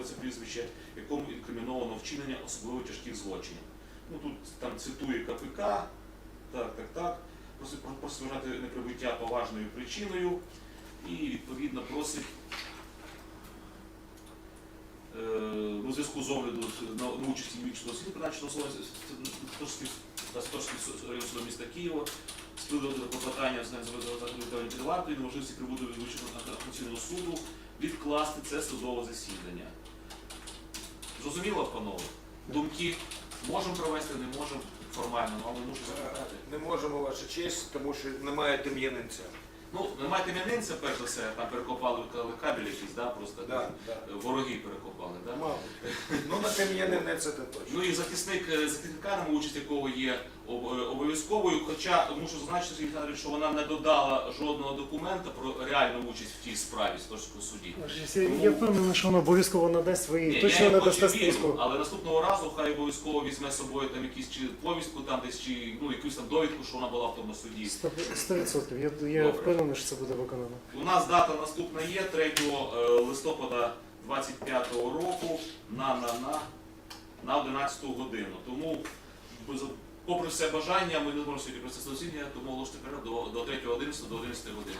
наводиться прізвище, якому інкриміновано вчинення особливо тяжких злочинів. Ну тут там цитує КПК, так, так, так. Просить, просить вважати неприбуття поважною причиною і відповідно просить е, у зв'язку з огляду на, на участі мічного освіти призначеного особи та Святошський район суду міста Києва з приводу клопотання з і неможливості прибути до Вищого антикорупційного суду відкласти це судове засідання. Зрозуміло, панове? Думки можемо провести, не можемо формально, але мушу запитати. Не можемо, ваша честь, тому що немає тем'янинця. Ну, немає тем'янинця, перш за все, там перекопали кабель якийсь, да, просто Да, да. вороги перекопали. Да? Ну, тем'янинець це точно. Ну і захисник е, захисникарем, участь якого є об- е, обов'язковою, хоча мушу зазначити, Сергій Віталійович, що вона не додала жодного документа про реальну участь в тій справі Сторського суді. Я, я впевнений, що вона обов'язково надасть Ні, свої точно хочу дасте вірю, списку. але наступного разу хай обов'язково візьме з собою там якісь чи повістку, там десь чи ну якусь там довідку, що вона була в тому суді. Сто- Сто відсотків. Я, я Добре. впевнений, що це буде виконано. У нас дата наступна є 3 е, листопада 25 року на, на, на, на 11 годину. Тому попри все бажання ми не можемо сьогодні провести засідання, тому оголошувати перерву до, до 3 11 до 11 години.